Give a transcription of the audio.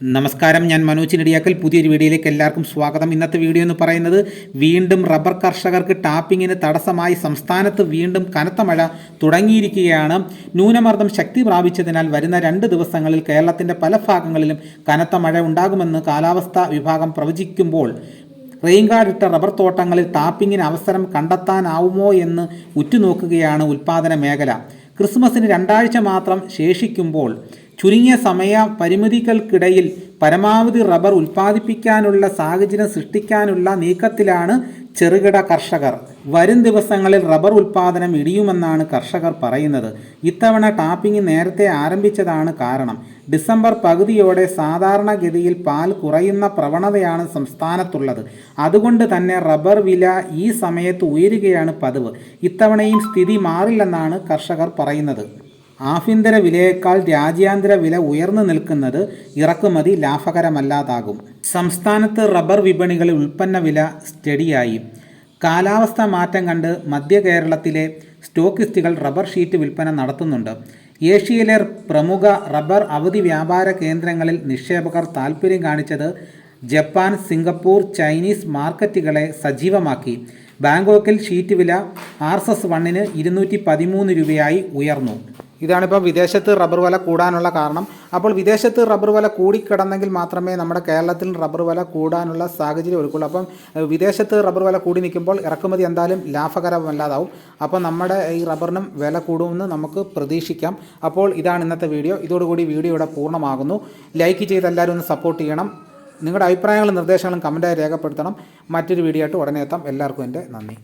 നമസ്കാരം ഞാൻ മനോജ് നെടിയാക്കൽ പുതിയൊരു വീഡിയോയിലേക്ക് എല്ലാവർക്കും സ്വാഗതം. ഇന്നത്തെ വീഡിയോ എന്ന് പറയുന്നത് വീണ്ടും റബ്ബർ കർഷകർക്ക് ടാപ്പിങ്ങിന് തടസ്സമായി സംസ്ഥാനത്ത് വീണ്ടും കനത്ത മഴ തുടങ്ങിയിരിക്കുകയാണ്. ന്യൂനമർദ്ദം ശക്തി പ്രാപിച്ചതിനാൽ വരുന്ന രണ്ട് ദിവസങ്ങളിൽ കേരളത്തിന്റെ പല ഭാഗങ്ങളിലും കനത്ത മഴ ഉണ്ടാകുമെന്ന് കാലാവസ്ഥാ വിഭാഗം പ്രവചിക്കുമ്പോൾ റെയിൻകാടിട്ട റബ്ബർ തോട്ടങ്ങളിൽ ടാപ്പിങ്ങിന് അവസരം കണ്ടെത്താനാവുമോ എന്ന് ഉറ്റുനോക്കുകയാണ് ഉൽപ്പാദന മേഖല. ക്രിസ്മസിന് രണ്ടാഴ്ച മാത്രം ശേഷിക്കുമ്പോൾ ചുരുങ്ങിയ സമയ പരിമിതികൾക്കിടയിൽ പരമാവധി റബ്ബർ ഉൽപ്പാദിപ്പിക്കാനുള്ള സാഹചര്യം സൃഷ്ടിക്കാനുള്ള നീക്കത്തിലാണ് ചെറുകിട കർഷകർ. വരും ദിവസങ്ങളിൽ റബ്ബർ ഉൽപ്പാദനം ഇടിയുമെന്നാണ് കർഷകർ പറയുന്നത്. ഇത്തവണ ടാപ്പിംഗ് നേരത്തെ ആരംഭിച്ചതാണ് കാരണം. ഡിസംബർ പകുതിയോടെ സാധാരണഗതിയിൽ പാൽ കുറയുന്ന പ്രവണതയാണ് സംസ്ഥാനത്തുള്ളത്. അതുകൊണ്ട് തന്നെ റബ്ബർ വില ഈ സമയത്ത് ഉയരുകയാണ് പതിവ്. ഇത്തവണയും സ്ഥിതി മാറില്ലെന്നാണ് കർഷകർ പറയുന്നത്. ആഭ്യന്തര വിലയേക്കാൾ രാജ്യാന്തര വില ഉയർന്നു നിൽക്കുന്നത് ഇറക്കുമതി ലാഭകരമല്ലാതാകും. സംസ്ഥാനത്ത് റബ്ബർ വിപണികളിൽ ഉൽപ്പന്ന വില സ്റ്റഡിയായി. കാലാവസ്ഥ മാറ്റം കണ്ട് മധ്യ കേരളത്തിലെ സ്റ്റോക്കിസ്റ്റുകൾ റബ്ബർ ഷീറ്റ് വിൽപ്പന നടത്തുന്നുണ്ട്. ഏഷ്യയിലെ പ്രമുഖ റബ്ബർ അവധി വ്യാപാര കേന്ദ്രങ്ങളിൽ നിക്ഷേപകർ താൽപ്പര്യം കാണിച്ചത് ജപ്പാൻ സിംഗപ്പൂർ ചൈനീസ് മാർക്കറ്റുകളെ സജീവമാക്കി. ബാങ്കോക്കിൽ ഷീറ്റ് വില ആർ എസ് എസ് വണ്ണിന് ഇരുന്നൂറ്റി പതിമൂന്ന് രൂപയായി ഉയർന്നു. ഇതാണിപ്പോൾ വിദേശത്ത് റബ്ബർ വില കൂടാനുള്ള കാരണം. അപ്പോൾ വിദേശത്ത് റബ്ബർ വില കൂടിക്കിടന്നെങ്കിൽ മാത്രമേ നമ്മുടെ കേരളത്തിൽ റബ്ബർ വില കൂടാനുള്ള സാഹചര്യം ഒരുക്കുള്ളൂ. അപ്പം വിദേശത്ത് റബ്ബർ വില കൂടി നിൽക്കുമ്പോൾ ഇറക്കുമതി എന്തായാലും ലാഭകരമല്ലാതാവും. അപ്പോൾ നമ്മുടെ ഈ റബ്ബറിനും വില കൂടുമെന്ന് നമുക്ക് പ്രതീക്ഷിക്കാം. അപ്പോൾ ഇതാണ് ഇന്നത്തെ വീഡിയോ. ഇതോടുകൂടി വീഡിയോ ഇവിടെ പൂർണമാകുന്നു. ലൈക്ക് ചെയ്ത് എല്ലാവരും ഒന്ന് സപ്പോർട്ട് ചെയ്യണം. നിങ്ങളുടെ അഭിപ്രായങ്ങളും നിർദ്ദേശങ്ങളും കമന്റായി രേഖപ്പെടുത്തണം. മറ്റൊരു വീഡിയോ ആയിട്ട് ഉടനെ എത്താം. എല്ലാവർക്കും എന്റെ നന്ദി.